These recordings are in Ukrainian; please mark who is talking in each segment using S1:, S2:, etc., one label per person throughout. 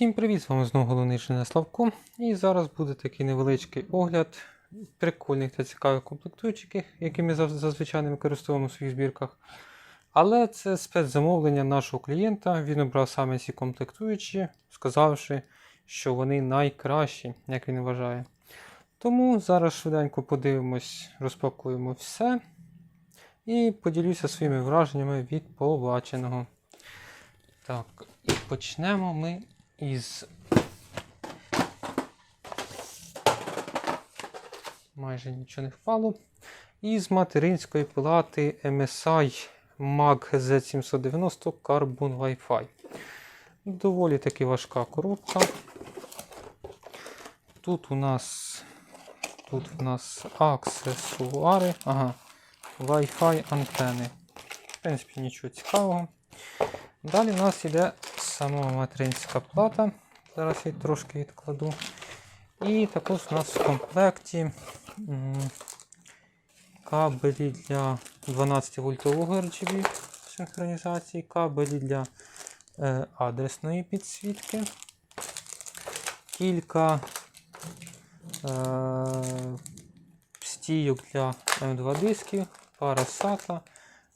S1: Усім привіт! З вами знову головний інженер Славко. І зараз буде такий невеличкий огляд прикольних та цікавих комплектуючих, які ми зазвичай не використовуємо у своїх збірках. Але це спецзамовлення нашого клієнта. Він обрав саме ці комплектуючі, сказавши, що вони найкращі, як він вважає. Тому зараз швиденько подивимось, розпакуємо все і поділюся своїми враженнями від побаченого. Так, і почнемо ми із майже нічого не впало. Із материнської плати MSI MAG Z790 Carbon Wi-Fi. Доволі таки важка коробка. Тут у нас тут у нас аксесуари. Ага, Wi-Fi антени. В принципі, нічого цікавого. Далі в нас йде сама материнська плата. Зараз я її трошки відкладу. І також у нас в комплекті кабелі для 12 вольтового RGB синхронізації, кабелі для е, адресної підсвітки, кілька е, стійок для M2 дисків, пара SATA,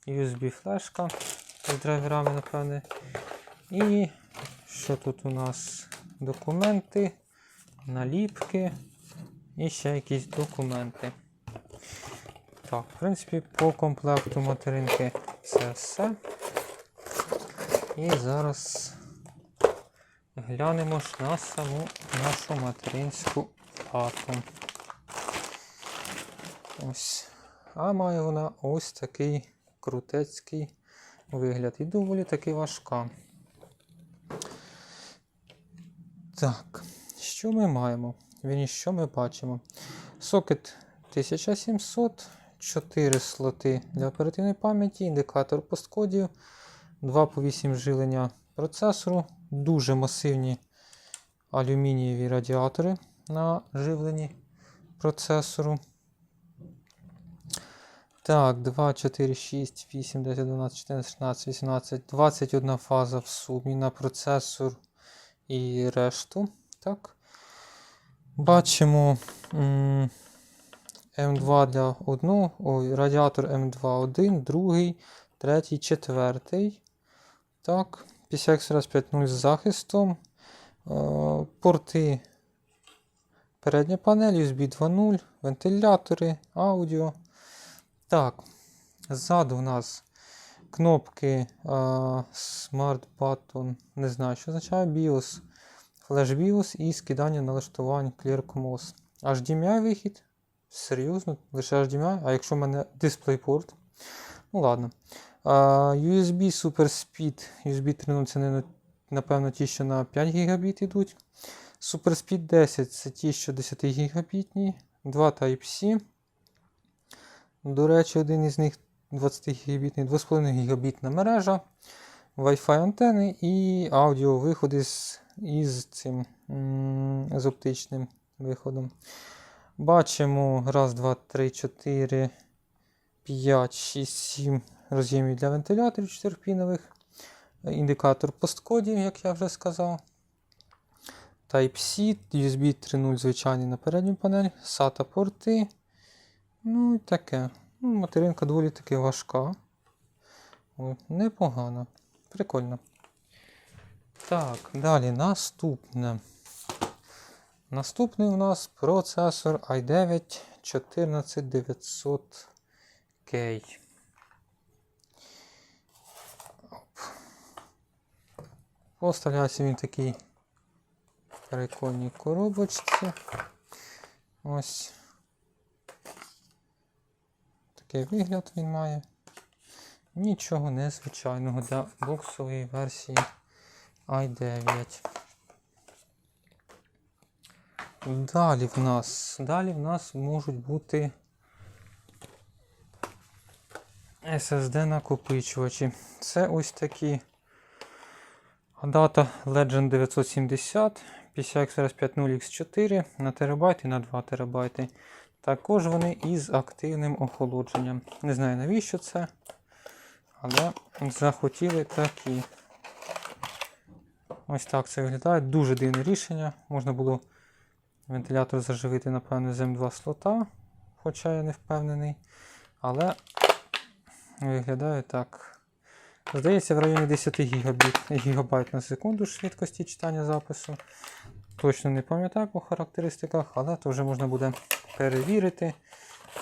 S1: USB флешка з драйверами, напевне. І що тут у нас? Документи, наліпки і ще якісь документи. Так, в принципі, по комплекту материнки це все. І зараз глянемо ж на саму нашу материнську плату. Ось. А має вона ось такий крутецький вигляд. І доволі таки важка. Так, що ми маємо? Він що ми бачимо? Сокет 1700, 4 слоти для оперативної пам'яті, індикатор посткодів, 2 по 8 жилення процесору, дуже масивні алюмінієві радіатори на живленні процесору. Так, 2, 4, 6, 8, 10, 12, 14, 16, 18, 21 фаза в сумі на процесор і решту. Так. Бачимо м, М2 для одного, ой, радіатор М2 один, другий, третій, четвертий. Так, PCI Express 5.0 з захистом. Е, порти. Передня панель, USB 2.0, вентилятори, аудіо. Так, ззаду у нас кнопки а, Smart Button, не знаю, що означає BIOS, Flash BIOS і скидання налаштувань ClearCMOS. HDMI вихід. Серйозно, лише HDMI, а якщо в мене DisplayPort, ну ладно. А, USB Super Speed, USB 3.0 це напевно ті, що на 5 Гб йдуть. Super Speed 10 це ті, що 10 гігабітні, 2 Type-C. До речі, один із них 20 гігабітний, 2,5 гігабітна мережа, Wi-Fi антени і аудіовиход із, із цим з оптичним виходом. Бачимо 1, 2, 3, 4, 5, 6, 7 роз'ємів для вентиляторів 4-пінових. Індикатор посткодів, як я вже сказав. Type-C, USB 3.0 звичайний на передню панель, SATA порти. Ну і таке. Ну, Материнка доволі таки важка. О, непогано. Прикольно. Так, далі наступне. Наступний у нас процесор i9 14900K. Оп. Поставляється він такий прикольній коробочці. Ось. Такий вигляд він має. Нічого незвичайного для боксової версії i9. Далі в нас, далі в нас можуть бути SSD накопичувачі. Це ось такі Data Legend 970, PCI Express 5.0 X4 на терабайт і на 2 терабайти. Також вони із активним охолодженням. Не знаю навіщо це, але захотіли такі. Ось так це виглядає. Дуже дивне рішення. Можна було вентилятор заживити, напевно, з М2 слота, хоча я не впевнений. Але виглядає так. Здається, в районі 10 гігабіт, гігабайт на секунду швидкості читання запису. Точно не пам'ятаю по характеристиках, але то вже можна буде перевірити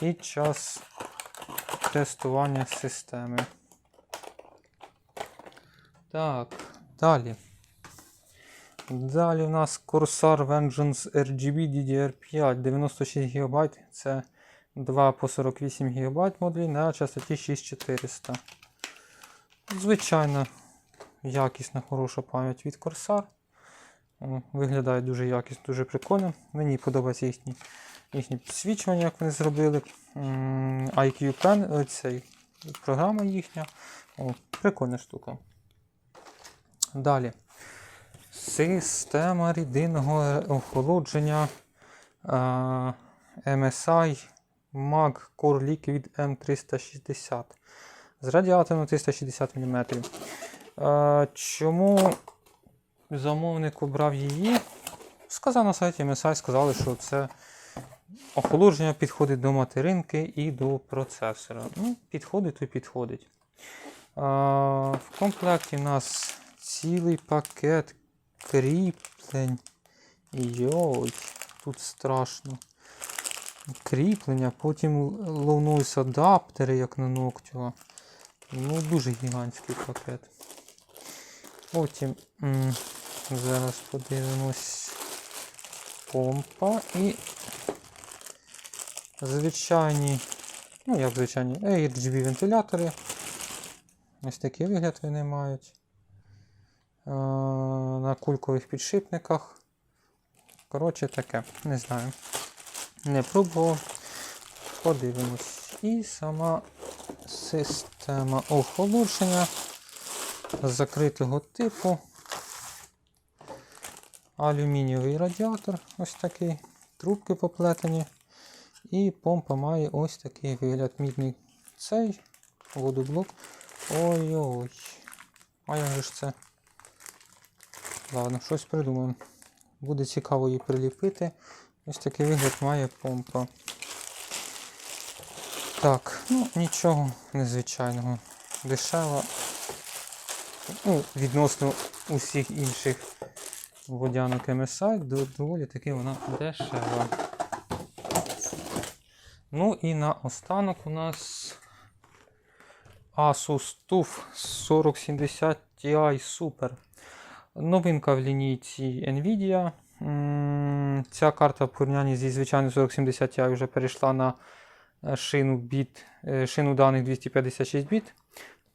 S1: під час тестування системи. Так, далі. Далі у нас Corsair Vengeance RGB DDR5 96 ГБ. Це 2 по 48 ГБ модулі на частоті 6400. Звичайно, якісна, хороша пам'ять від Corsair. Виглядає дуже якісно, дуже прикольно. Мені подобається їхні, їхні підсвічування, як вони зробили. IQ Pen, е, цей, програма їхня. О, прикольна штука. Далі. Система рідинного охолодження а, MSI Mag Core Liquid M360 з радіатором 360 мм. А, чому замовник обрав її? Сказав на сайті MSI, сказали, що це охолодження підходить до материнки і до процесора. Ну, підходить, то підходить. А, в комплекті у нас цілий пакет кріплень. Йой, тут страшно. Кріплення, потім ловнусь адаптери, як на Noctua. Ну, дуже гігантський пакет. Потім зараз подивимось помпа і звичайні, ну як звичайні, RGB вентилятори. Ось такий вигляд вони мають. На кулькових підшипниках. Коротше, таке, не знаю. Не пробував. Подивимось. І сама система охолодження закритого типу. Алюмінієвий радіатор, ось такий, трубки поплетені. І помпа має ось такий вигляд. Мідний цей водоблок. Ой-ой. А як же ж це? Ладно, щось придумаємо. Буде цікаво її приліпити. Ось такий вигляд має помпа. Так, ну нічого незвичайного. Дешева. Ну, відносно усіх інших водянок MSI, доволі таки вона дешева. Ну і на останок у нас Asus TUF 4070 Ti Super. Новинка в лінійці Nvidia. Ця карта в порівнянні зі звичайною 4070 Ti вже перейшла на е, шину, біт, е, шину даних 256 біт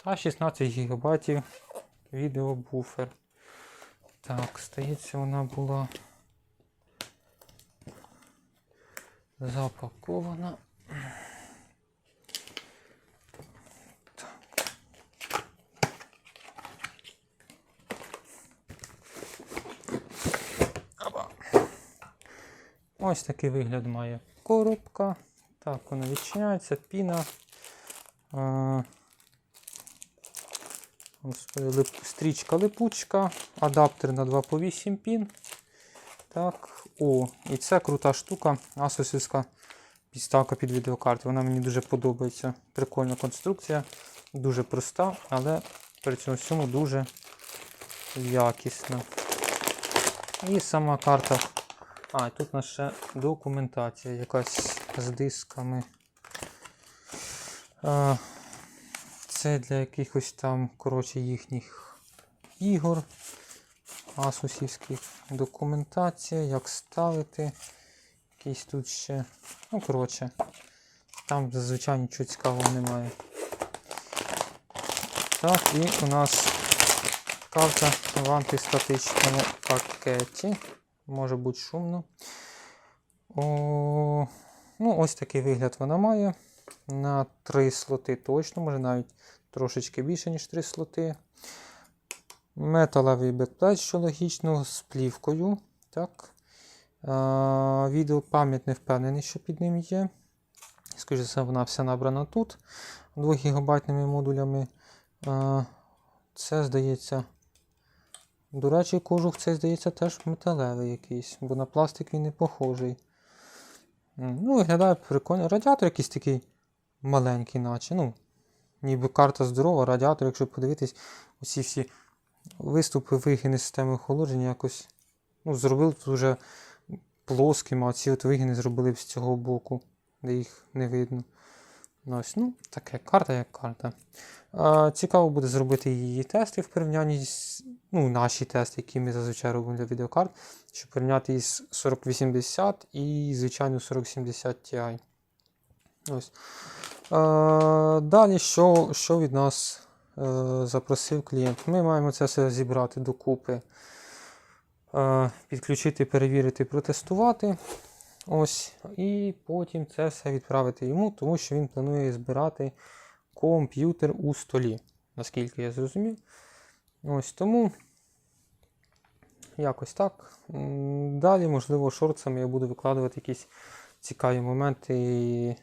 S1: та 16 ГБ відеобуфер. Так, здається, вона була запакована. Ось такий вигляд має коробка. Так, вона відчиняється, піна. Стрічка липучка, адаптер на 2 по 8 пін. Так, о, і це крута штука, асосівська підставка під відеокарти. Вона мені дуже подобається. Прикольна конструкція, дуже проста, але при цьому всьому дуже якісна. І сама карта а, і тут у нас ще документація якась з дисками. Це для якихось там, коротше, їхніх ігор. Асусівських документація, як ставити. Якийсь тут ще. Ну, коротше, там зазвичай нічого цікавого немає. Так, і у нас карта в антистатичному пакеті може бути шумно. О, ну, ось такий вигляд вона має. На 3 слоти точно, може навіть трошечки більше, ніж 3 слоти. Металевий бекплейт, що логічно, з плівкою. Так. Відео пам'ять не впевнений, що під ним є. За все, вона вся набрана тут 2 гігабайтними модулями. Це, здається, До речі, кожух цей, здається, теж металевий якийсь, бо на пластик він не похожий. Ну, виглядає прикольно. Радіатор якийсь такий маленький, наче. Ну, ніби карта здорова, радіатор, якщо подивитись, усі всі виступи, вигини системи охолодження якось ну, зробили тут вже плоским, а ці от вигини зробили з цього боку, де їх не видно. Ну, Ось, ну, таке, карта як карта. А, цікаво буде зробити її тести в порівнянні з ну, наші тести, які ми зазвичай робимо для відеокарт, щоб порівняти із 4080 і звичайно 4070 Ti. Ось. А, далі, що, що від нас е, запросив клієнт? Ми маємо це все зібрати докупи, підключити, перевірити, протестувати. Ось, і потім це все відправити йому, тому що він планує збирати комп'ютер у столі, наскільки я зрозумів. Ось тому якось так. Далі, можливо, шорцами я буду викладувати якісь цікаві моменти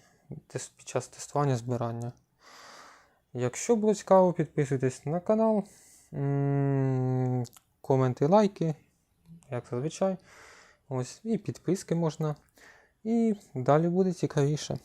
S1: під час тестування збирання. Якщо було цікаво, підписуйтесь на канал, коменти, лайки, як зазвичай. Ось, і підписки можна. І далі буде цікавіше.